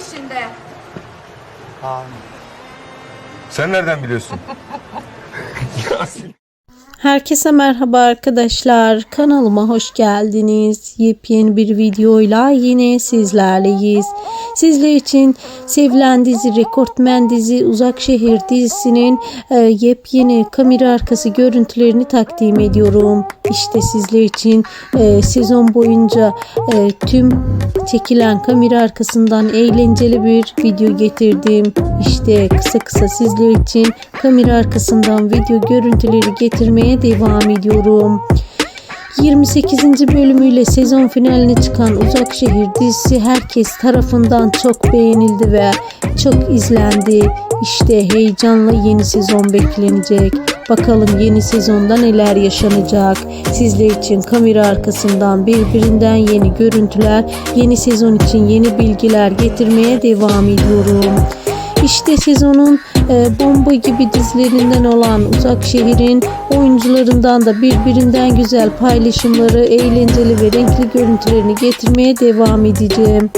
peşinde. Sen nereden biliyorsun? Herkese merhaba arkadaşlar. Kanalıma hoş geldiniz. Yepyeni bir videoyla yine sizlerleyiz. Sizler için sevilen dizi, rekortmen dizi Uzak Şehir dizisinin e, yepyeni kamera arkası görüntülerini takdim ediyorum. İşte sizler için e, sezon boyunca e, tüm çekilen kamera arkasından eğlenceli bir video getirdim. İşte kısa kısa sizler için kamera arkasından video görüntüleri getirmeye devam ediyorum. 28. bölümüyle sezon finaline çıkan Uzak Şehir dizisi herkes tarafından çok beğenildi ve çok izlendi. İşte heyecanla yeni sezon beklenecek. Bakalım yeni sezonda neler yaşanacak. Sizler için kamera arkasından birbirinden yeni görüntüler, yeni sezon için yeni bilgiler getirmeye devam ediyorum. İşte sezonun bomba gibi dizilerinden olan Uzak Şehir'in oyuncularından da birbirinden güzel paylaşımları, eğlenceli ve renkli görüntülerini getirmeye devam edeceğim.